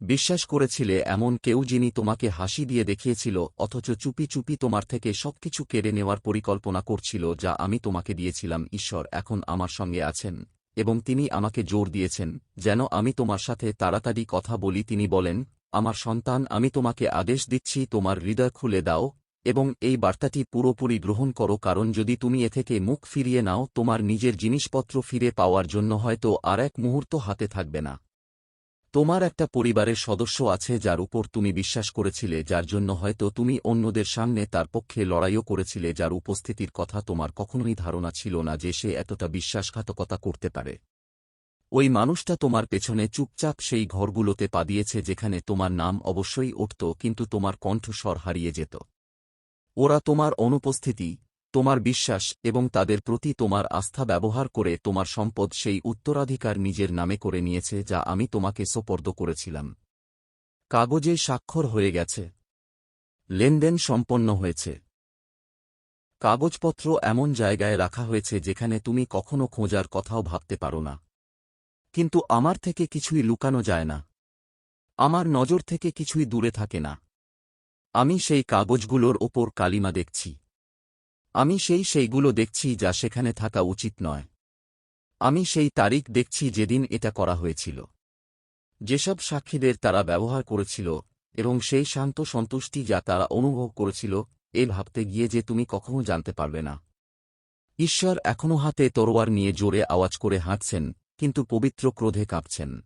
বিশ্বাস করেছিলে এমন কেউ যিনি তোমাকে হাসি দিয়ে দেখিয়েছিল, অথচ চুপি চুপি তোমার থেকে সবকিছু কেড়ে নেওয়ার পরিকল্পনা করছিল যা আমি তোমাকে দিয়েছিলাম, ঈশ্বর এখন আমার সঙ্গে আছেন। এবং তিনি আমাকে জোর দিয়েছেন, যেন আমি তোমার সাথে তাড়াতাড়ি কথা বলি। তিনি বলেন, আমার সন্তান, আমি তোমাকে আদেশ দিচ্ছি, তোমার হৃদয় খুলে দাও, এবং এই বার্তাটি পুরোপুরি গ্রহণ করো, কারণ যদি তুমি এ থেকে মুখ ফিরিয়ে নাও, তোমার নিজের জিনিসপত্র ফিরে পাওয়ার জন্য হয়তো আর এক মুহূর্ত হাতে থাকবে না। তোমার একটা পরিবারের সদস্য আছে যার উপর তুমি বিশ্বাস করেছিলে, যার জন্য হয়তো তুমি অন্যদের সামনে তার পক্ষে লড়াইও করেছিলে, যার উপস্থিতির কথা তোমার কখনোই ধারণা ছিল না যে সে এতটা বিশ্বাসঘাতকতা করতে পারে। ওই মানুষটা তোমার পেছনে চুপচাপ সেই ঘরগুলোতে পা দিয়েছে যেখানে তোমার নাম অবশ্যই উঠত, কিন্তু তোমার কণ্ঠস্বর হারিয়ে যেত। ওরা তোমার অনুপস্থিতি তোমার বিশ্বাস এবং তাদের প্রতি তোমার আস্থা ব্যবহার করে তোমার সম্পদ সেই উত্তরাধিকার নিজের নামে করে নিয়েছে যা আমি তোমাকে সোপর্দ করেছিলাম। কাগজে স্বাক্ষর হয়ে গেছে। লেনদেন সম্পন্ন হয়েছে। কাগজপত্র এমন জায়গায় রাখা হয়েছে যেখানে তুমি কখনো খোঁজার কথাও ভাবতে পারো না। কিন্তু আমার থেকে কিছুই লুকানো যায় না। আমার নজর থেকে কিছুই দূরে থাকে না। আমি সেই কাগজগুলোর ওপর কালিমা দেখছি। আমি সেই সেইগুলো দেখছি যা সেখানে থাকা উচিত নয়। আমি সেই তারিখ দেখছি যেদিন এটা করা হয়েছিল। যেসব সাক্ষীদের তারা ব্যবহার করেছিল এবং সেই শান্ত সন্তুষ্টি যা তারা অনুভব করেছিল, এ ভাবতে গিয়ে যে তুমি কখনো জানতে পারবে না। ঈশ্বর এখনও হাতে তরোয়ার নিয়ে জোরে আওয়াজ করে হাঁটছেন, কিন্তু পবিত্র ক্রোধে কাঁপছেন।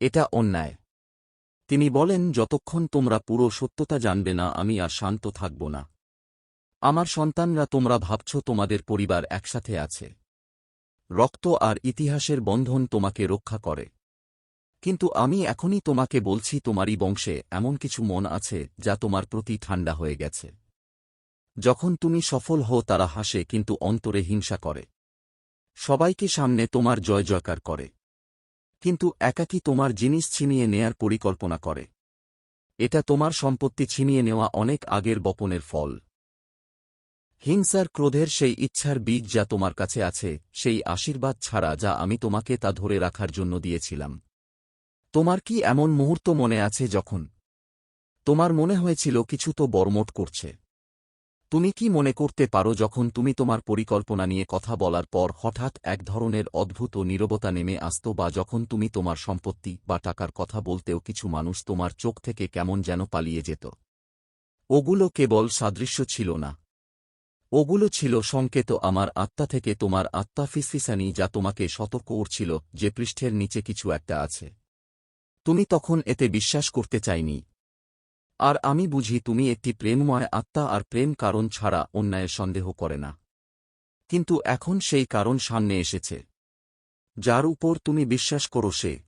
এটা অন্যায়। তিনি বলেন, যতক্ষণ তোমরা পুরো সত্যতা জানবে না, আমি আর শান্ত থাকব না। আমার সন্তানরা তোমরা ভাবছ তোমাদের পরিবার একসাথে আছে। রক্ত আর ইতিহাসের বন্ধন তোমাকে রক্ষা করে। কিন্তু আমি এখনই তোমাকে বলছি তোমারই বংশে এমন কিছু মন আছে যা তোমার প্রতি ঠান্ডা হয়ে গেছে। যখন তুমি সফল হও তারা হাসে কিন্তু অন্তরে হিংসা করে। সবাইকে সামনে তোমার জয় জয়কার করে। কিন্তু একাকী তোমার জিনিস ছিনিয়ে নেয়ার পরিকল্পনা করে। এটা তোমার সম্পত্তি ছিনিয়ে নেওয়া অনেক আগের বপনের ফল। হিংসার ক্রোধের সেই ইচ্ছার বীজ যা তোমার কাছে আছে, সেই আশীর্বাদ ছাড়া যা আমি তোমাকে তা ধরে রাখার জন্য দিয়েছিলাম। তোমার কি এমন মুহূর্ত মনে আছে যখন তোমার মনে হয়েছিল কিছু তো বর্মট করছে? তুমি কি মনে করতে পারো যখন তুমি তোমার পরিকল্পনা নিয়ে কথা বলার পর হঠাৎ এক ধরনের অদ্ভুত নীরবতা নেমে আসত বা যখন তুমি তোমার সম্পত্তি বা টাকার কথা বলতেও কিছু মানুষ তোমার চোখ থেকে কেমন যেন পালিয়ে যেত? ওগুলো কেবল সাদৃশ্য ছিল না। ওগুলো ছিল সংকেত আমার আত্মা থেকে তোমার আত্মা ফিসফিসানি যা তোমাকে সতর্ক করছিল, যে পৃষ্ঠের নিচে কিছু একটা আছে। তুমি তখন এতে বিশ্বাস করতে চাইনি। আর আমি বুঝি তুমি একটি প্রেমময় আত্মা আর প্রেম কারণ ছাড়া অন্যায়ের সন্দেহ করে না। কিন্তু এখন সেই কারণ সামনে এসেছে। যার উপর তুমি বিশ্বাস করো সে।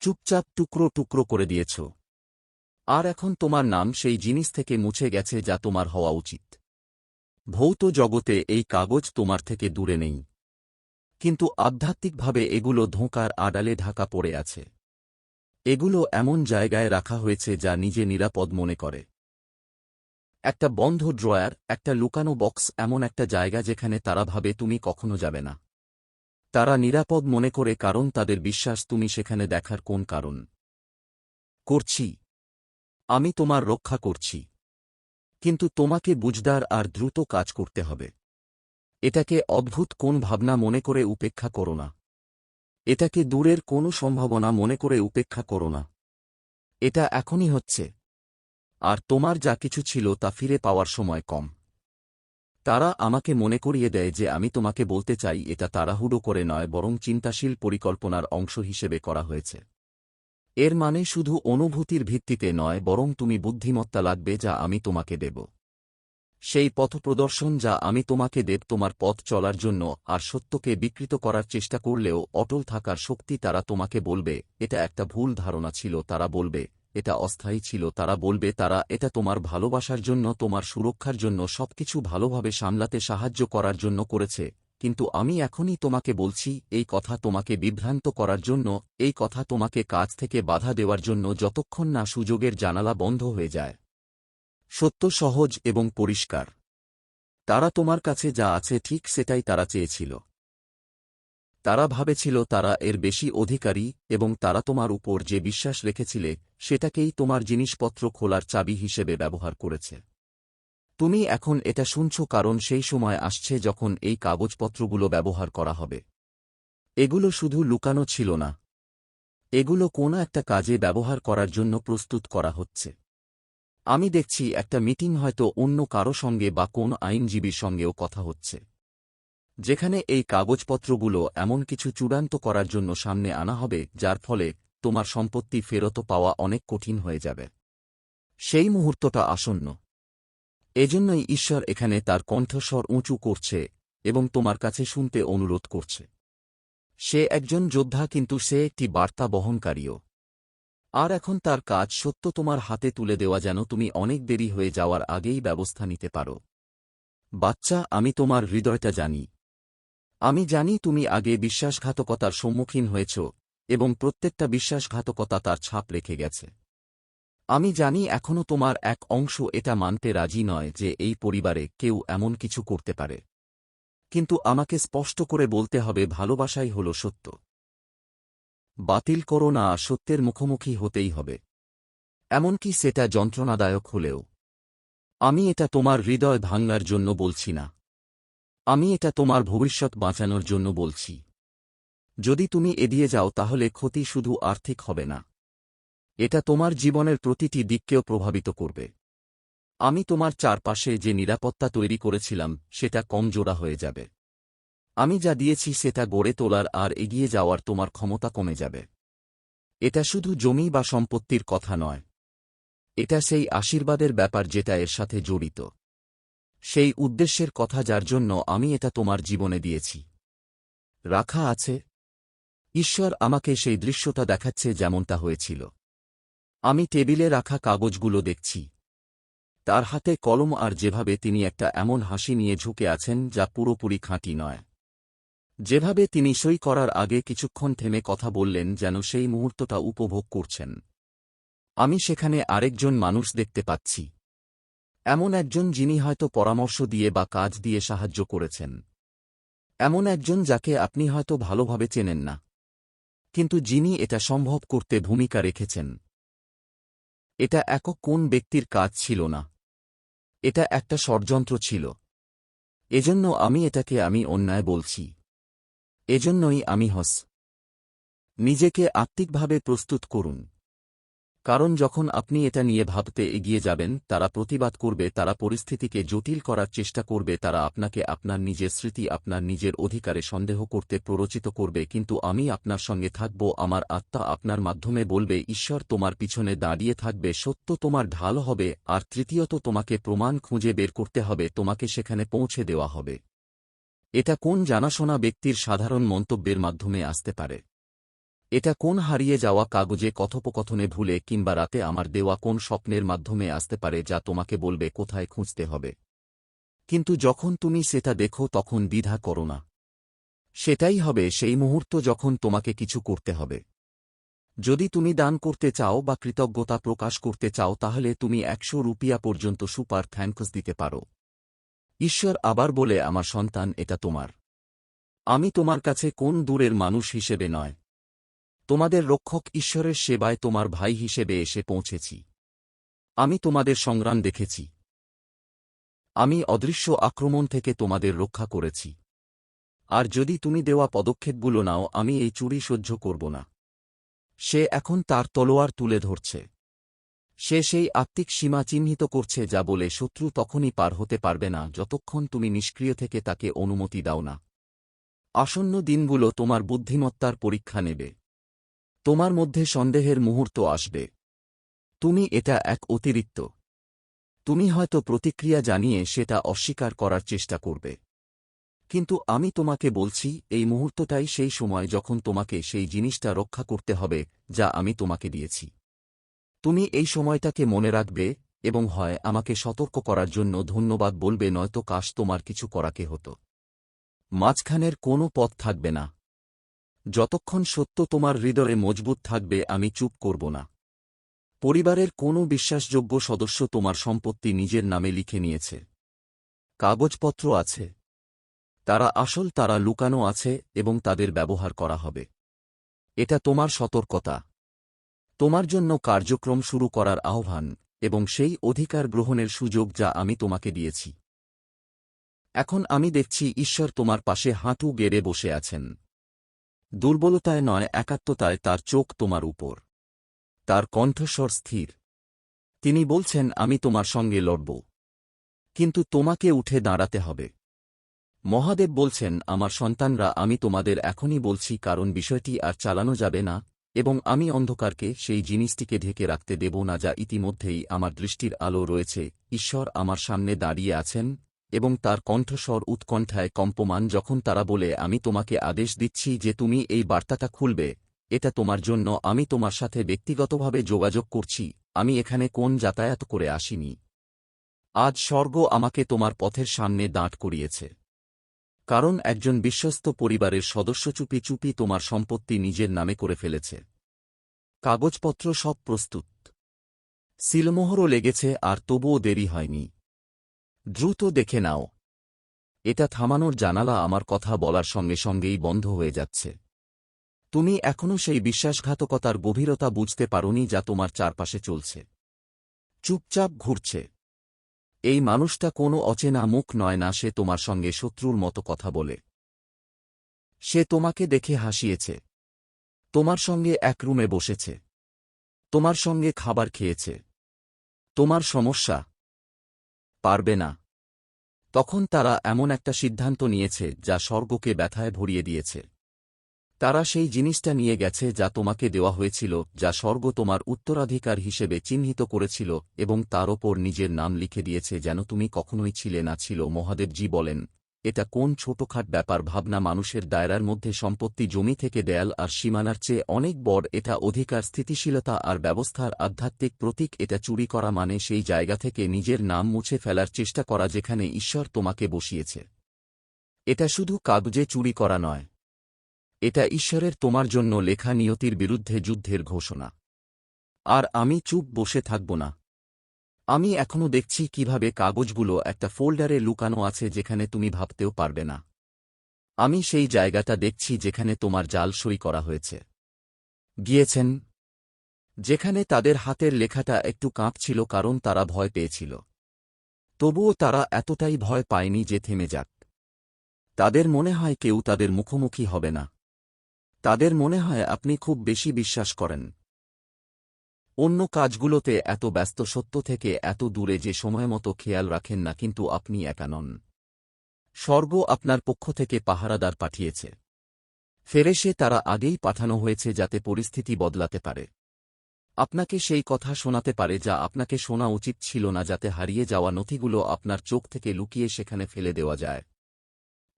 চুপচাপ টুকরো টুকরো করে দিয়েছ। আর এখন তোমার নাম সেই জিনিস থেকে মুছে গেছে যা তোমার হওয়া উচিত। ভৌত জগতে এই কাগজ তোমার থেকে দূরে নেই। কিন্তু আধ্যাত্মিকভাবে এগুলো ধোঁকার আড়ালে ঢাকা পড়ে আছে। এগুলো এমন জায়গায় রাখা হয়েছে যা নিজে নিরাপদ মনে করে। একটা বন্ধ ড্রয়ার, একটা লুকানো বক্স, এমন একটা জায়গা যেখানে তারা ভাবে তুমি কখনো যাবে না। তারা নিরাপদ মনে করে কারণ তাদের বিশ্বাস তুমি সেখানে দেখার কোন কারণ। করছি। আমি তোমার রক্ষা করছি। কিন্তু তোমাকে বুঝদার আর দ্রুত কাজ করতে হবে। এটাকে অদ্ভুত কোন ভাবনা মনে করে উপেক্ষা করো না। এটাকে দূরের কোনো সম্ভাবনা মনে করে উপেক্ষা করো না। এটা এখনই হচ্ছে। আর তোমার যা কিছু ছিল তা ফিরে পাওয়ার সময় কম। তারা আমাকে মনে করিয়ে দেয় যে আমি তোমাকে বলতে চাই এটা তাড়াহুড়ো করে নয় বরং চিন্তাশীল পরিকল্পনার অংশ হিসেবে করা হয়েছে। এর মানে শুধু অনুভূতির ভিত্তিতে নয়, বরং তুমি বুদ্ধিমত্তা লাগবে যা আমি তোমাকে দেব। সেই পথপ্রদর্শন যা আমি তোমাকে দেব, তোমার পথ চলার জন্য, আর সত্যকে বিকৃত করার চেষ্টা করলেও অটল থাকার শক্তি তারা তোমাকে বলবে, এটা একটা ভুল ধারণা ছিল, তারা বলবে, এটা অস্থায়ী ছিল, তারা বলবে, তারা, এটা তোমার ভালোবাসার জন্য, তোমার সুরক্ষার জন্য, সবকিছু ভালোভাবে সামলাতে সাহায্য করার জন্য করেছে। কিন্তু আমি এখনই তোমাকে বলছি, এই কথা তোমাকে বিভ্রান্ত করার জন্য, এই কথা তোমাকে কাজ থেকে বাধা দেওয়ার জন্য যতক্ষণ না সুযোগের জানালা বন্ধ হয়ে যায়। সত্য, সহজ এবং পরিষ্কার। তারা তোমার কাছে যা আছে ঠিক সেটাই তারা চেয়েছিল। তারা ভাবেছিল তারা এর বেশি অধিকারী এবং তারা তোমার উপর যে বিশ্বাস রেখেছিলে, সেটাকেই তোমার জিনিসপত্র খোলার চাবি হিসেবে ব্যবহার করেছে। তুমি এখন এটা শুনছ কারণ সেই সময় আসছে যখন এই কাগজপত্রগুলো ব্যবহার করা হবে। এগুলো শুধু লুকানো ছিল না। এগুলো কোনো একটা কাজে ব্যবহার করার জন্য প্রস্তুত করা হচ্ছে। আমি দেখছি একটা মিটিং হয়তো অন্য কারও সঙ্গে বা কোন আইনজীবীর সঙ্গেও কথা হচ্ছে। যেখানে এই কাগজপত্রগুলো এমন কিছু চূড়ান্ত করার জন্য সামনে আনা হবে, যার ফলে তোমার সম্পত্তি ফেরত পাওয়া অনেক কঠিন হয়ে যাবে। সেই মুহূর্তটা আসন্ন। এজন্যই ঈশ্বর এখানে তার কণ্ঠস্বর উঁচু করছে এবং তোমার কাছে শুনতে অনুরোধ করছে। সে একজন যোদ্ধা কিন্তু সে একটি বার্তা বহনকারীও। আর এখন তার কাজ সত্য তোমার হাতে তুলে দেওয়া যেন তুমি অনেক দেরি হয়ে যাওয়ার আগেই ব্যবস্থা নিতে পারো। বাচ্চা, আমি তোমার হৃদয়টা জানি। আমি জানি তুমি আগে বিশ্বাসঘাতকতার সম্মুখীন হয়েছ এবং প্রত্যেকটা বিশ্বাসঘাতকতা তার ছাপ রেখে গেছে। আমি জানি এখনও তোমার এক অংশ এটা মানতে রাজি নয় যে এই পরিবারে কেউ এমন কিছু করতে পারে। কিন্তু আমাকে স্পষ্ট করে বলতে হবে ভালোবাসাই হল সত্য। বাতিল করো না, সত্যের মুখোমুখি হতেই হবে। এমনকি সেটা যন্ত্রণাদায়ক হলেও। আমি এটা তোমার হৃদয় ভাঙার জন্য বলছি না। আমি এটা তোমার ভবিষ্যৎ বাঁচানোর জন্য বলছি। যদি তুমি এড়িয়ে যাও তাহলে ক্ষতি শুধু আর্থিক হবে না। এটা তোমার জীবনের প্রতিটি দিককেও প্রভাবিত করবে। আমি তোমার চারপাশে যে নিরাপত্তা তৈরি করেছিলাম, সেটা কমজোড়া হয়ে যাবে। আমি যা দিয়েছি, সেটা গড়ে তোলার আর এগিয়ে যাওয়ার তোমার ক্ষমতা কমে যাবে। এটা শুধু জমি বা সম্পত্তির কথা নয়। এটা সেই আশীর্বাদের ব্যাপার যেটা এর সাথে জড়িত। সেই উদ্দেশ্যের কথা যার জন্য আমি এটা তোমার জীবনে দিয়েছি। রাখা আছে। ঈশ্বর আমাকে সেই দৃশ্যটা দেখাচ্ছে যেমনটা হয়েছিল। আমি টেবিলে রাখা কাগজগুলো দেখছি। তার হাতে কলম আর যেভাবে তিনি একটা এমন হাসি নিয়ে ঝুঁকে আছেন যা পুরোপুরি খাঁটি নয়। যেভাবে তিনি সই করার আগে কিছুক্ষণ থেমে কথা বললেন যেন সেই মুহূর্তটা উপভোগ করছেন। আমি সেখানে আরেকজন মানুষ দেখতে পাচ্ছি। এমন একজন যিনি হয়তো পরামর্শ দিয়ে বা কাজ দিয়ে সাহায্য করেছেন। এমন একজন যাকে আপনি হয়তো ভালোভাবে চেনেন না। কিন্তু যিনি এটা সম্ভব করতে ভূমিকা রেখেছেন। এটা এক কোন ব্যক্তির কাজ ছিল না। এটা একটা ষড়যন্ত্র ছিল। এজন্য আমি এটাকে আমি অন্যায় বলছি। এজন্যই আমি হস। নিজেকে আত্মিকভাবে প্রস্তুত করুন। কারণ যখন আপনি এটা নিয়ে ভাবতে এগিয়ে যাবেন, তারা প্রতিবাদ করবে, তারা পরিস্থিতিকে জটিল করার চেষ্টা করবে, তারা আপনাকে আপনার নিজের স্মৃতি, আপনার নিজের অধিকারে সন্দেহ করতে প্ররোচিত করবে, কিন্তু আমি আপনার সঙ্গে থাকব, আমার আত্মা আপনার মাধ্যমে বলবে, ঈশ্বর তোমার পিছনে দাঁড়িয়ে থাকবে, সত্য তোমার ঢাল হবে, আর তৃতীয়ত তোমাকে প্রমাণ খুঁজে বের করতে হবে, তোমাকে সেখানে পৌঁছে দেওয়া হবে। এটা কোন জানাশোনা ব্যক্তির সাধারণ মন্তব্যের মাধ্যমে আসতে পারে? এটা কোন হারিয়ে যাওয়া কাগজে কথোপকথনে ভুলে কিংবা রাতে আমার দেওয়া কোন স্বপ্নের মাধ্যমে আসতে পারে যা তোমাকে বলবে কোথায় খুঁজতে হবে। কিন্তু যখন তুমি সেটা দেখো তখন দ্বিধা করো না। সেটাই হবে সেই মুহূর্ত যখন তোমাকে কিছু করতে হবে। যদি তুমি দান করতে চাও বা কৃতজ্ঞতা প্রকাশ করতে চাও তাহলে তুমি একশো রুপিয়া পর্যন্ত সুপার থ্যাঙ্কস দিতে পারো। ঈশ্বর আবার বলে, আমার সন্তান, এটা তোমার। আমি তোমার কাছে কোন দূরের মানুষ হিসেবে নয়। তোমাদের রক্ষক ঈশ্বরের সেবায় তোমার ভাই হিসেবে এসে পৌঁছেছি। আমি তোমাদের সংগ্রাম দেখেছি। আমি অদৃশ্য আক্রমণ থেকে তোমাদের রক্ষা করেছি। আর যদি তুমি দেওয়া পদক্ষেপগুলো নাও, আমি এই চুরি সহ্য করব না। সে এখন তার তলোয়ার তুলে ধরছে। সে সেই আত্মিক সীমা চিহ্নিত করছে যা বলে শত্রু তখনই পার হতে পারবে না, যতক্ষণ তুমি নিষ্ক্রিয় থেকে তাকে অনুমতি দাও না। আসন্ন দিনগুলো তোমার বুদ্ধিমত্তার পরীক্ষা নেবে। তোমার মধ্যে সন্দেহের মুহূর্ত আসবে। তুমি এটা এক অতিরিক্ত। তুমি হয়তো প্রতিক্রিয়া জানিয়ে সেটা অস্বীকার করার চেষ্টা করবে। কিন্তু আমি তোমাকে বলছি, এই মুহূর্তটাই সেই সময় যখন তোমাকে সেই জিনিসটা রক্ষা করতে হবে, যা আমি তোমাকে দিয়েছি। তুমি এই সময়টাকে মনে রাখবে এবং হয়, আমাকে সতর্ক করার জন্য ধন্যবাদ বলবে, নয়তো কাশ তোমার কিছু করাকে হতো। মাঝখানের কোনো পথ থাকবে না। যতক্ষণ সত্য তোমার হৃদয়ে মজবুত থাকবে, আমি চুপ করব না। পরিবারের কোনো বিশ্বাসযোগ্য সদস্য তোমার সম্পত্তি নিজের নামে লিখে নিয়েছে। কাগজপত্র আছে। তারা আসল, তারা লুকানো আছে এবং তাদের ব্যবহার করা হবে। এটা তোমার সতর্কতা। তোমার জন্য কার্যক্রম শুরু করার আহ্বান এবং সেই অধিকার গ্রহণের সুযোগ যা আমি তোমাকে দিয়েছি। এখন আমি দেখছি ঈশ্বর তোমার পাশে হাঁটু গেড়ে বসে আছেন। দুর্বলতায় নয়, একাত্মতায় তার চোখ তোমার উপর। তার কণ্ঠস্বর স্থির। তিনি বলছেন, আমি তোমার সঙ্গে লড়ব। কিন্তু তোমাকে উঠে দাঁড়াতে হবে। মহাদেব বলছেন, আমার সন্তানরা, আমি তোমাদের এখনই বলছি, কারণ বিষয়টি আর চালানো যাবে না, এবং আমি অন্ধকারকে সেই জিনিসটিকে ঢেকে রাখতে দেব না, যা ইতিমধ্যেই আমার দৃষ্টির আলো রয়েছে। ঈশ্বর আমার সামনে দাঁড়িয়ে আছেন এবং তার কণ্ঠস্বর উৎকণ্ঠায় কম্পমান যখন তারা বলে, আমি তোমাকে আদেশ দিচ্ছি যে তুমি এই বার্তাটা খুলবে। এটা তোমার জন্য, আমি তোমার সাথে ব্যক্তিগতভাবে যোগাযোগ করছি। আমি এখানে কোন যাতায়াত করে আসিনি। আজ স্বর্গ আমাকে তোমার পথের সামনে দাঁট করিয়েছে। কারণ একজন বিশ্বস্ত পরিবারের সদস্য চুপি চুপি তোমার সম্পত্তি নিজের নামে করে ফেলেছে। কাগজপত্র সব প্রস্তুত। সিলমোহরও লেগেছে, আর তবুও দেরি হয়নি। দ্রুত দেখে নাও। এটা থামানোর জানালা আমার কথা বলার সঙ্গে সঙ্গেই বন্ধ হয়ে যাচ্ছে। তুমি এখনও সেই বিশ্বাসঘাতকতার গভীরতা বুঝতে পারোনি যা তোমার চারপাশে চলছে। চুপচাপ ঘুরছে। এই মানুষটা কোনো অচেনা মুখ নয় না, সে তোমার সঙ্গে শত্রুর মতো কথা বলে। সে তোমাকে দেখে হাসিয়েছে। তোমার সঙ্গে এক রুমে বসেছে। তোমার সঙ্গে খাবার খেয়েছে। তোমার সমস্যা পারবে না। তখন তারা এমন একটা সিদ্ধান্ত নিয়েছে যা স্বর্গকে ব্যথায় ভরিয়ে দিয়েছে। তারা সেই জিনিসটা নিয়ে গেছে যা তোমাকে দেওয়া হয়েছিল, যা স্বর্গ তোমার উত্তরাধিকার হিসেবে চিহ্নিত করেছিল এবং তার ওপর নিজের নাম লিখে দিয়েছে যেন তুমি কখনোই ছিলে না ছিল, মহাদেবজি বলেন। এটা কোন ছোটখাট ব্যাপার ভাবনা মানুষের দায়রার মধ্যে সম্পত্তি জমি থেকে দেয়াল আর সীমানার চেয়ে অনেক বড়, এটা অধিকার, স্থিতিশীলতা আর ব্যবস্থার আধ্যাত্মিক প্রতীক, এটা চুরি করা মানে সেই জায়গা থেকে নিজের নাম মুছে ফেলার চেষ্টা করা যেখানে ঈশ্বর তোমাকে বসিয়েছে। এটা শুধু কাগজে চুরি করা নয়। এটা ঈশ্বরের তোমার জন্য লেখা নিয়তির বিরুদ্ধে যুদ্ধের ঘোষণা। আর আমি চুপ বসে থাকব না। আমি এখনও দেখছি কীভাবে কাগজগুলো একটা ফোল্ডারে লুকানো আছে যেখানে তুমি ভাবতেও পারবে না। আমি সেই জায়গাটা দেখছি যেখানে তোমার জাল সই করা হয়েছে। গিয়েছেন। যেখানে তাদের হাতের লেখাটা একটু কাঁপছিল কারণ তারা ভয় পেয়েছিল। তবুও তারা এতটাই ভয় পায়নি যে থেমে যাক। তাদের মনে হয় কেউ তাদের মুখোমুখি হবে না। তাদের মনে হয় আপনি খুব বেশি বিশ্বাস করেন। অন্য কাজগুলোতে এত ব্যস্ত সত্য থেকে এত দূরে যে সময়মতো খেয়াল রাখেন না কিন্তু আপনি একা নন। স্বর্গ আপনার পক্ষ থেকে পাহারাদার পাঠিয়েছে। ফেরেসে তারা আগেই পাঠানো হয়েছে যাতে পরিস্থিতি বদলাতে পারে। আপনাকে সেই কথা শোনাতে পারে যা আপনাকে শোনা উচিত ছিল না যাতে হারিয়ে যাওয়া নথিগুলো আপনার চোখ থেকে লুকিয়ে সেখানে ফেলে দেওয়া যায়।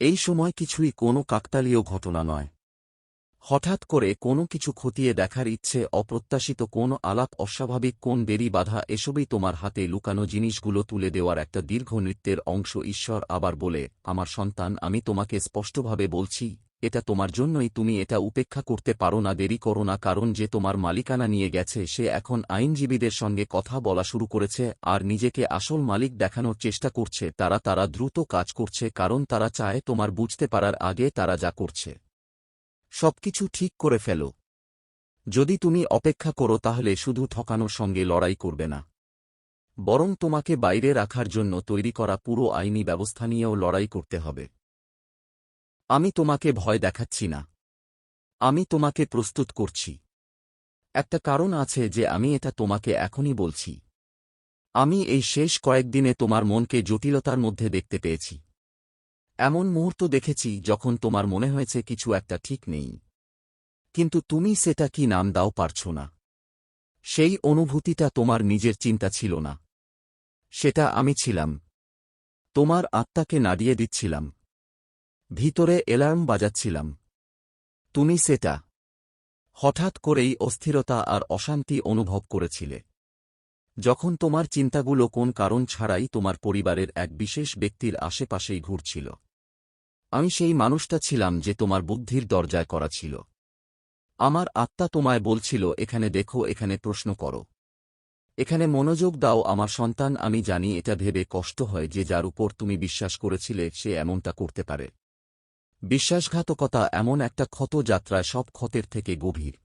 এই সময় কিছুই কোনো কাকতালীয় ঘটনা নয়। হঠাৎ করে কোনো কিছু খতিয়ে দেখার ইচ্ছে, অপ্রত্যাশিত কোন আলাপ, অস্বাভাবিক কোন দেরি বাধা, এসবই তোমার হাতে লুকানো জিনিসগুলো তুলে দেওয়ার একটা দীর্ঘ নৃত্যের অংশ। ঈশ্বর আবার বলে, আমার সন্তান, আমি তোমাকে স্পষ্টভাবে বলছি, এটা তোমার জন্যই, তুমি এটা উপেক্ষা করতে পারো না, দেরি করো না, কারণ যে তোমার মালিকানা নিয়ে গেছে, সে এখন আইনজীবীদের সঙ্গে কথা বলা শুরু করেছে, আর নিজেকে আসল মালিক দেখানোর চেষ্টা করছে। তারা তারা দ্রুত কাজ করছে, কারণ তারা চায় তোমার বুঝতে পারার আগে তারা যা করছে। সবকিছু ঠিক করে ফেলো। যদি তুমি অপেক্ষা করো তাহলে শুধু ঠকানোর সঙ্গে লড়াই করবে না। বরং তোমাকে বাইরে রাখার জন্য তৈরি করা পুরো আইনি ব্যবস্থা নিয়েও লড়াই করতে হবে। আমি তোমাকে ভয় দেখাচ্ছি না। আমি তোমাকে প্রস্তুত করছি। একটা কারণ আছে যে আমি এটা তোমাকে এখনই বলছি। আমি এই শেষ কয়েকদিনে তোমার মনকে জটিলতার মধ্যে দেখতে পেয়েছি। এমন মুহূর্ত দেখেছি যখন তোমার মনে হয়েছে কিছু একটা ঠিক নেই। কিন্তু তুমি সেটা কি নাম দাও পারছ না। সেই অনুভূতিটা তোমার নিজের চিন্তা ছিল না। সেটা আমি ছিলাম। তোমার আত্মাকে নাড়িয়ে দিচ্ছিলাম। ভিতরে এলার্ম বাজাচ্ছিলাম। তুমি সেটা হঠাৎ করেই অস্থিরতা আর অশান্তি অনুভব করেছিলে। যখন তোমার চিন্তাগুলো কোন কারণ ছাড়াই তোমার পরিবারের এক বিশেষ ব্যক্তির আশেপাশেই ঘুরছিল। আমি সেই মানুষটা ছিলাম যে তোমার বুদ্ধির দরজায় করা ছিল। আমার আত্মা তোমায় বলছিল, এখানে দেখো, এখানে প্রশ্ন করো। এখানে মনোযোগ দাও, আমার সন্তান, আমি জানি এটা ভেবে কষ্ট হয় যে যার উপর তুমি বিশ্বাস করেছিলে, সে এমনটা করতে পারে। বিশ্বাসঘাতকতা এমন একটা ক্ষত যাত্রায় সব ক্ষতের থেকে গভীর।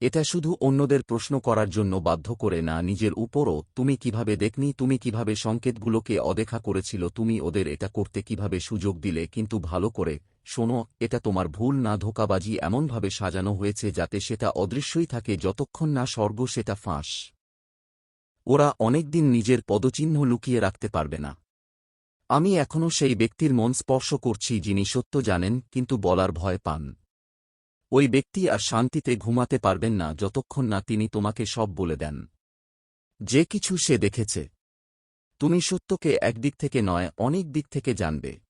এটা শুধু অন্যদের প্রশ্ন করার জন্য বাধ্য করে না, নিজের উপরও। তুমি কীভাবে দেখনি, তুমি কীভাবে সংকেতগুলোকে অদেখা করেছিল, তুমি ওদের এটা করতে কীভাবে সুযোগ দিলে, কিন্তু ভালো করে। শোনো, এটা তোমার ভুল না, ধোকাবাজি এমনভাবে সাজানো হয়েছে যাতে সেটা অদৃশ্যই থাকে যতক্ষণ না স্বর্গ সেটা ফাঁস। ওরা অনেকদিন নিজের পদচিহ্ন লুকিয়ে রাখতে পারবে না। আমি এখনও সেই ব্যক্তির মন স্পর্শ করছি যিনি সত্য জানেন, কিন্তু বলার ভয় পান। ওই ব্যক্তি আর শান্তিতে ঘুমাতে পারবেন না যতক্ষণ না তিনি তোমাকে সব বলে দেন। যে কিছু সে দেখেছে। তুমি সত্যকে একদিক থেকে নয়, অনেক দিক থেকে জানবে।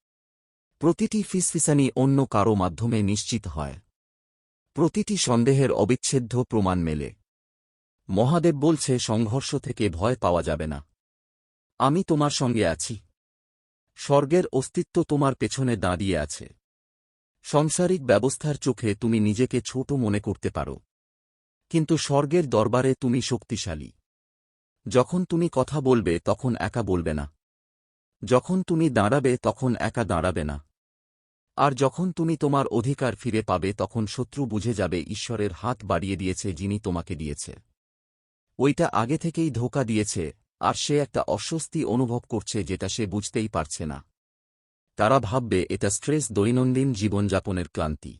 প্রতিটি ফিসফিসানি অন্য কারও মাধ্যমে নিশ্চিত হয়। প্রতিটি সন্দেহের অবিচ্ছেদ্য প্রমাণ মেলে। মহাদেব বলছে, সংঘর্ষ থেকে ভয় পাওয়া যাবে না। আমি তোমার সঙ্গে আছি। স্বর্গের অস্তিত্ব তোমার পেছনে দাঁড়িয়ে আছে। সংসারিক ব্যবস্থার চোখে তুমি নিজেকে ছোট মনে করতে পারো। কিন্তু স্বর্গের দরবারে তুমি শক্তিশালী। যখন তুমি কথা বলবে, তখন একা বলবে না। যখন তুমি দাঁড়াবে, তখন একা দাঁড়াবে না। আর যখন তুমি তোমার অধিকার ফিরে পাবে, তখন শত্রু বুঝে যাবে, ঈশ্বরের হাত বাড়িয়ে দিয়েছে যিনি তোমাকে দিয়েছে। ওইটা আগে থেকেই ধোকা দিয়েছে, আর সে একটা অস্বস্তি অনুভব করছে যেটা সে বুঝতেই পারছে না। তারা ভাববে এটা স্ট্রেস দৈনন্দিন জীবনযাপনের ক্লান্তি।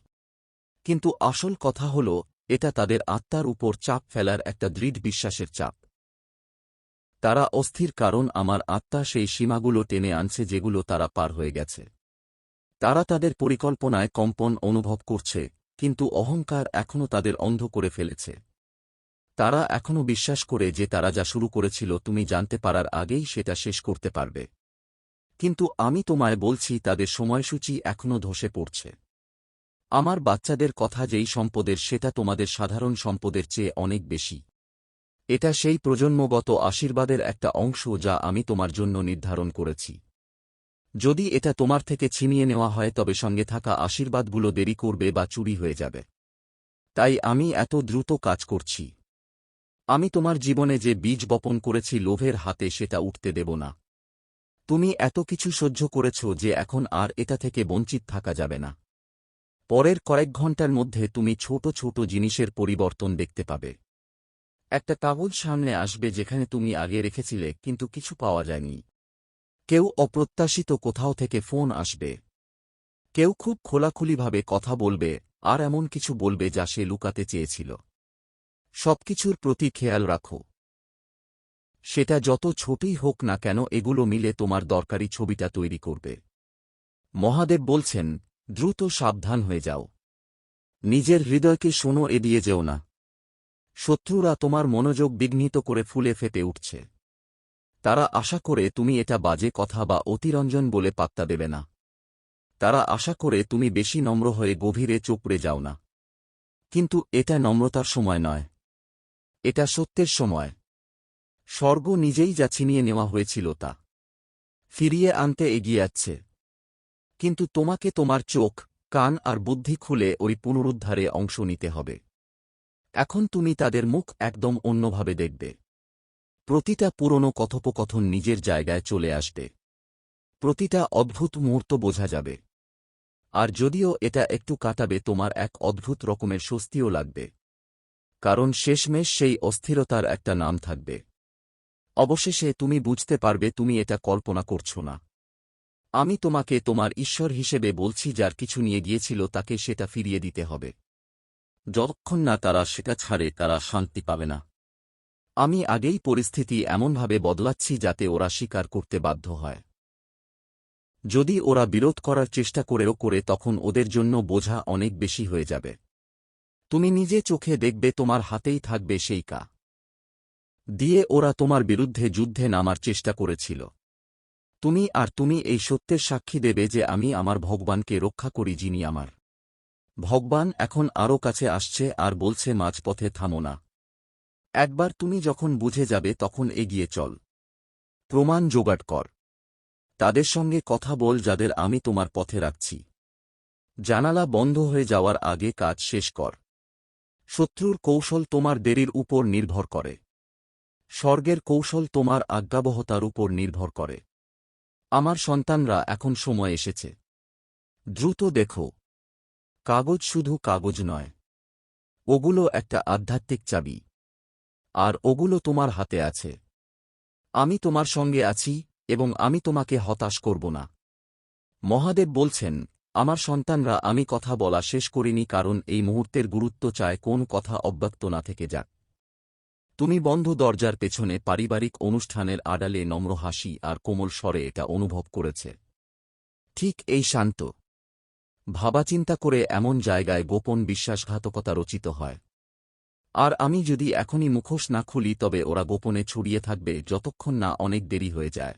কিন্তু আসল কথা হল, এটা তাদের আত্মার উপর চাপ ফেলার একটা দৃঢ় বিশ্বাসের চাপ। তারা অস্থির কারণ আমার আত্মা সেই সীমাগুলো টেনে আনছে যেগুলো তারা পার হয়ে গেছে। তারা তাদের পরিকল্পনায় কম্পন অনুভব করছে, কিন্তু অহংকার এখনও তাদের অন্ধ করে ফেলেছে। তারা এখনও বিশ্বাস করে যে তারা যা শুরু করেছিল তুমি জানতে পারার আগেই সেটা শেষ করতে পারবে। কিন্তু আমি তোমায় বলছি তাদের সময়সূচি এখনও ধসে পড়ছে। আমার বাচ্চাদের কথা যেই সম্পদের, সেটা তোমাদের সাধারণ সম্পদের চেয়ে অনেক বেশি। এটা সেই প্রজন্মগত আশীর্বাদের একটা অংশ যা আমি তোমার জন্য নির্ধারণ করেছি। যদি এটা তোমার থেকে ছিনিয়ে নেওয়া হয়, তবে সঙ্গে থাকা আশীর্বাদগুলো দেরি করবে বা চুরি হয়ে যাবে। তাই আমি এত দ্রুত কাজ করছি। আমি তোমার জীবনে যে বীজ বপন করেছি, লোভের হাতে সেটা উঠতে দেব না। তুমি এত কিছু সহ্য করেছ যে এখন আর এটা থেকে বঞ্চিত থাকা যাবে না। পরের কয়েক ঘণ্টার মধ্যে তুমি ছোট ছোট জিনিসের পরিবর্তন দেখতে পাবে। একটা কাগজ সামনে আসবে যেখানে তুমি আগে রেখেছিলে, কিন্তু কিছু পাওয়া যায়নি। কেউ অপ্রত্যাশিত কোথাও থেকে ফোন আসবে। কেউ খুব খোলাখুলিভাবে কথা বলবে, আর এমন কিছু বলবে যা সে লুকাতে চেয়েছিল। সবকিছুর প্রতি খেয়াল রাখো। সেটা যত ছোটই হোক না কেন এগুলো মিলে তোমার দরকারি ছবিটা তৈরি করবে। মহাদেব বলছেন, দ্রুত সাবধান হয়ে যাও। নিজের হৃদয়কে শোনো, এড়িয়ে যেও না। শত্রুরা তোমার মনোযোগ বিঘ্নিত করে ফুলে ফেটে উঠছে। তারা আশা করে তুমি এটা বাজে কথা বা অতিরঞ্জন বলে পাত্তা দেবে না। তারা আশা করে তুমি বেশি নম্র হয়ে গভীরে চোপড়ে যাও না। কিন্তু এটা নম্রতার সময় নয়। এটা সত্যের সময়। স্বর্গ নিজেই যা ছিনিয়ে নেওয়া হয়েছিল তা। ফিরিয়ে আনতে এগিয়ে যাচ্ছে। কিন্তু তোমাকে তোমার চোখ, কান আর বুদ্ধি খুলে ওই পুনরুদ্ধারে অংশ নিতে হবে। এখন তুমি তাদের মুখ একদম অন্যভাবে দেখবে। প্রতিটা পুরনো কথোপকথন নিজের জায়গায় চলে আসবে। প্রতিটা অদ্ভুত মুহূর্ত বোঝা যাবে। আর যদিও এটা একটু কাটাবে, তোমার এক অদ্ভুত রকমের স্বস্তিও লাগবে। কারণ শেষমেশ সেই অস্থিরতার একটা নাম থাকবে। অবশেষে তুমি বুঝতে পারবে তুমি এটা কল্পনা করছ না। আমি তোমাকে তোমার ঈশ্বর হিসেবে বলছি, যার কিছু নিয়ে গিয়েছিল তাকে সেটা ফিরিয়ে দিতে হবে। যতক্ষণ না তারা সেটা ছাড়ে, তারা শান্তি পাবে না। আমি আগেই পরিস্থিতি এমনভাবে বদলাচ্ছি যাতে ওরা স্বীকার করতে বাধ্য হয়। যদি ওরা বিরোধ করার চেষ্টা করেও করে, তখন ওদের জন্য বোঝা অনেক বেশি হয়ে যাবে। তুমি নিজে চোখে দেখবে তোমার হাতেই থাকবে সেই কা। দিয়ে ওরা তোমার বিরুদ্ধে যুদ্ধে নামার চেষ্টা করেছিল। তুমি আর তুমি এই সত্যের সাক্ষী দেবে যে আমি আমার ভগবানকে রক্ষা করি, যিনি আমার। ভগবান এখন আরও কাছে আসছে আর বলছে, মাঝপথে থামো না। একবার তুমি যখন বুঝে যাবে, তখন এগিয়ে চল। প্রমাণ জোগাড় কর। তাদের সঙ্গে কথা বল, যাদের আমি তোমার পথে রাখছি। জানালা বন্ধ হয়ে যাওয়ার আগে কাজ শেষ কর। শত্রুর কৌশল তোমার দেরির উপর নির্ভর করে। স্বর্গের কৌশল তোমার আজ্ঞাবহতার উপর নির্ভর করে। আমার সন্তানরা এখন সময় এসেছে। দ্রুত দেখো। কাগজ শুধু কাগজ নয়। ওগুলো একটা আধ্যাত্মিক চাবি। আর ওগুলো তোমার হাতে আছে। আমি তোমার সঙ্গে আছি এবং আমি তোমাকে হতাশ করব না। মহাদেব বলছেন, আমার সন্তানরা, আমি কথা বলা শেষ করিনি কারণ এই মুহূর্তের গুরুত্ব চায় কোন কথা অব্যক্ত না থেকে যাক। তুমি বন্ধ দরজার পেছনে পারিবারিক অনুষ্ঠানের আড়ালে নম্র হাসি আর কোমল স্বরে এটা অনুভব করেছে। ঠিক এই শান্ত। ভাবাচিন্তা করে এমন জায়গায় গোপন বিশ্বাসঘাতকতা রচিত হয়। আর আমি যদি এখনই মুখোশ না খুলি তবে ওরা গোপনে ছড়িয়ে থাকবে যতক্ষণ না অনেক দেরি হয়ে যায়।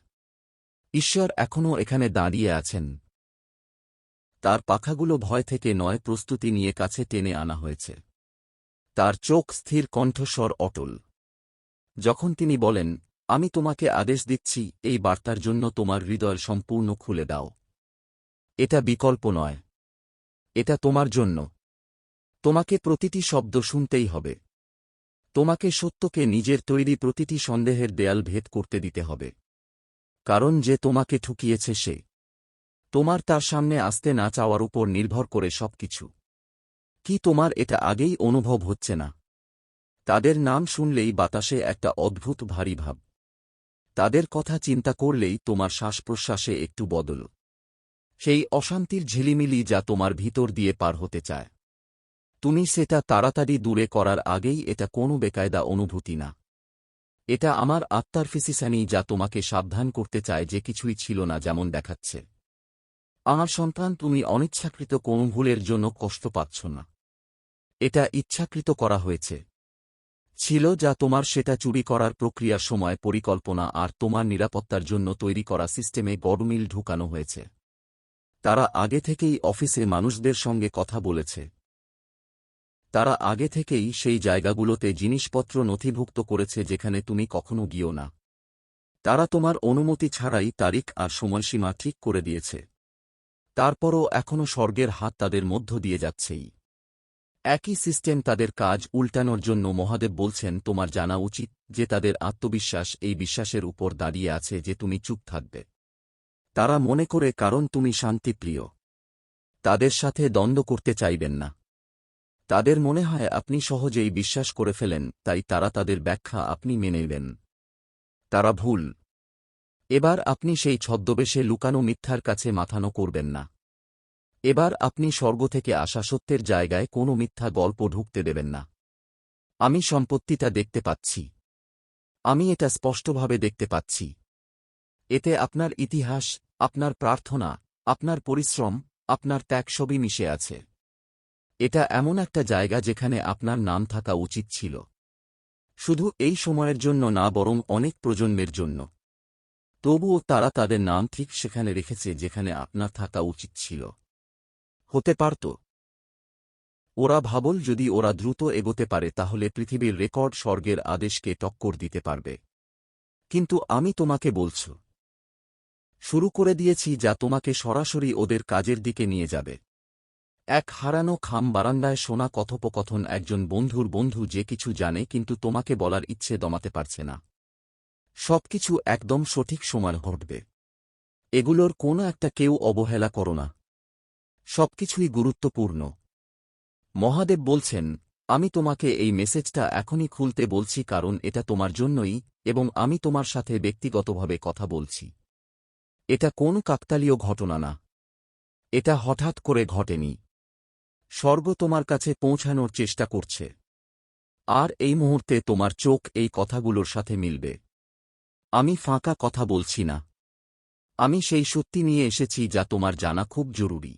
ঈশ্বর এখনও এখানে দাঁড়িয়ে আছেন। তার পাখাগুলো ভয় থেকে নয় প্রস্তুতি নিয়ে কাছে টেনে আনা হয়েছে। তার চোখ স্থির কণ্ঠস্বর অটল। যখন তিনি বলেন, আমি তোমাকে আদেশ দিচ্ছি, এই বার্তার জন্য তোমার হৃদয় সম্পূর্ণ খুলে দাও। এটা বিকল্প নয়। এটা তোমার জন্য। তোমাকে প্রতিটি শব্দ শুনতেই হবে। তোমাকে সত্যকে নিজের তৈরি প্রতিটি সন্দেহের দেয়াল ভেদ করতে দিতে হবে। কারণ যে তোমাকে ঠুকিয়েছে সে। তোমার তার সামনে আসতে না চাওয়ার উপর নির্ভর করে সবকিছু। কি তোমার এটা আগেই অনুভব হচ্ছে না? তাদের নাম শুনলেই বাতাসে একটা অদ্ভুত ভারী ভাব। তাদের কথা চিন্তা করলেই তোমার শ্বাস প্রশ্বাসে একটু বদল। সেই অশান্তির ঝিলিমিলি যা তোমার ভিতর দিয়ে পার হতে চায়। তুমি সেটা তাড়াতাড়ি দূরে করার আগেই এটা কোনো বেকায়দা অনুভূতি না। এটা আমার আত্মার ফিসিসানি যা তোমাকে সাবধান করতে চায় যে কিছুই ছিল না যেমন দেখাচ্ছে। আমার সন্তান, তুমি অনিচ্ছাকৃত কোনো ভুলের জন্য কষ্ট পাচ্ছ না। এটা ইচ্ছাকৃত করা হয়েছে। ছিল যা তোমার সেটা চুরি করার প্রক্রিয়ার সময় পরিকল্পনা আর তোমার নিরাপত্তার জন্য তৈরি করা সিস্টেমে গডমিল ঢুকানো হয়েছে। তারা আগে থেকেই অফিসে মানুষদের সঙ্গে কথা বলেছে। তারা আগে থেকেই সেই জায়গাগুলোতে জিনিসপত্র নথিভুক্ত করেছে যেখানে তুমি কখনো গিয়েও না। তারা তোমার অনুমতি ছাড়াই তারিখ আর সময়সীমা ঠিক করে দিয়েছে। তারপরও এখনও স্বর্গের হাত তাদের মধ্য দিয়ে যাচ্ছেই। একই সিস্টেম তাদের কাজ উল্টানোর জন্য মহাদেব বলছেন, তোমার জানা উচিত যে তাদের আত্মবিশ্বাস এই বিশ্বাসের উপর দাঁড়িয়ে আছে যে তুমি চুপ থাকবে। তারা মনে করে কারণ তুমি শান্তিপ্রিয়। তাদের সাথে দ্বন্দ্ব করতে চাইবেন না। তাদের মনে হয় আপনি সহজেই বিশ্বাস করে ফেলেন, তাই তারা তাদের ব্যাখ্যা আপনি মেনে নেবেন। তারা ভুল। এবার আপনি সেই ছদ্মবেশে লুকানো মিথ্যার কাছে মাথানো করবেন না। এবার আপনি স্বর্গ থেকে আসা সত্যের জায়গায় কোনো মিথ্যা গল্প ঢুকতে দেবেন না। আমি সম্পত্তিটা দেখতে পাচ্ছি। আমি এটা স্পষ্টভাবে দেখতে পাচ্ছি। এতে আপনার ইতিহাস, আপনার প্রার্থনা, আপনার পরিশ্রম, আপনার ত্যাগ সবই মিশে আছে। এটা এমন একটা জায়গা যেখানে আপনার নাম থাকা উচিত ছিল। শুধু এই সময়ের জন্য না, বরং অনেক প্রজন্মের জন্য। তবুও তারা তাদের নাম ঠিক সেখানে রেখেছে যেখানে আপনার থাকা উচিত ছিল। হতে পারত। ওরা ভাবল যদি ওরা দ্রুত এগোতে পারে, তাহলে পৃথিবীর রেকর্ড স্বর্গের আদেশকে টক্কর দিতে পারবে। কিন্তু আমি তোমাকে বলছ, শুরু করে দিয়েছি যা তোমাকে সরাসরি ওদের কাজের দিকে নিয়ে যাবে। এক হারানো খাম বারান্দায় শোনা কথোপকথন, একজন বন্ধুর বন্ধু যে কিছু জানে কিন্তু তোমাকে বলার ইচ্ছে দমাতে পারছে না। সবকিছু একদম সঠিক সময় ঘটবে। এগুলোর কোনো একটা কেউ অবহেলা করো না। সবকিছুই গুরুত্বপূর্ণ। মহাদেব বলছেন, আমি তোমাকে এই মেসেজটা এখনই খুলতে বলছি কারণ এটা তোমার জন্যই এবং আমি তোমার সাথে ব্যক্তিগতভাবে কথা বলছি। এটা কোন কাকতালীয় ঘটনা না। এটা হঠাৎ করে ঘটেনি। স্বর্গ তোমার কাছে পৌঁছানোর চেষ্টা করছে। আর এই মুহূর্তে তোমার চোখ এই কথাগুলোর সাথে মিলবে। আমি ফাঁকা কথা বলছি না। আমি সেই সত্যি নিয়ে এসেছি যা তোমার জানা খুব জরুরি।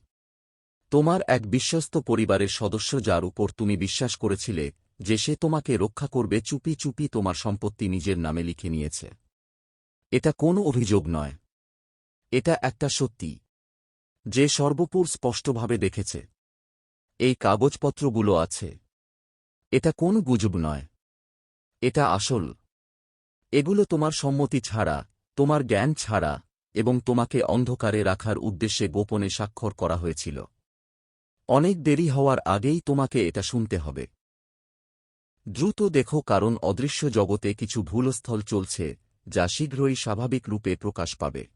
তোমার এক বিশ্বস্ত পরিবারের সদস্য যার উপর তুমি বিশ্বাস করেছিলে, যে সে তোমাকে রক্ষা করবে চুপি চুপি তোমার সম্পত্তি নিজের নামে লিখে নিয়েছে। এটা কোনো অভিযোগ নয়। এটা একটা সত্যি। যে সর্বপুর স্পষ্টভাবে দেখেছে। এই কাগজপত্রগুলো আছে। এটা কোন গুজব নয়। এটা আসল। এগুলো তোমার সম্মতি ছাড়া, তোমার জ্ঞান ছাড়া, এবং তোমাকে অন্ধকারে রাখার উদ্দেশ্যে গোপনে স্বাক্ষর করা হয়েছিল। অনেক দেরি হওয়ার আগেই তোমাকে এটা শুনতে হবে। দ্রুত দেখো কারণ অদৃশ্য জগতে কিছু ভুলস্থল চলছে, যা শীঘ্রই স্বাভাবিক রূপে প্রকাশ পাবে।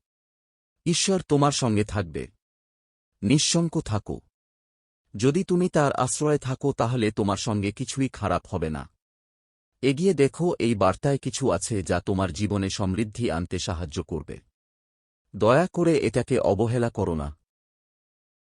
ঈশ্বর তোমার সঙ্গে থাকবে। নিঃশঙ্ক থাকো। যদি তুমি তার আশ্রয়ে থাকো তাহলে তোমার সঙ্গে কিছুই খারাপ হবে না। এগিয়ে দেখো এই বার্তায় কিছু আছে যা তোমার জীবনে সমৃদ্ধি আনতে সাহায্য করবে। দয়া করে এটাকে অবহেলা করো না।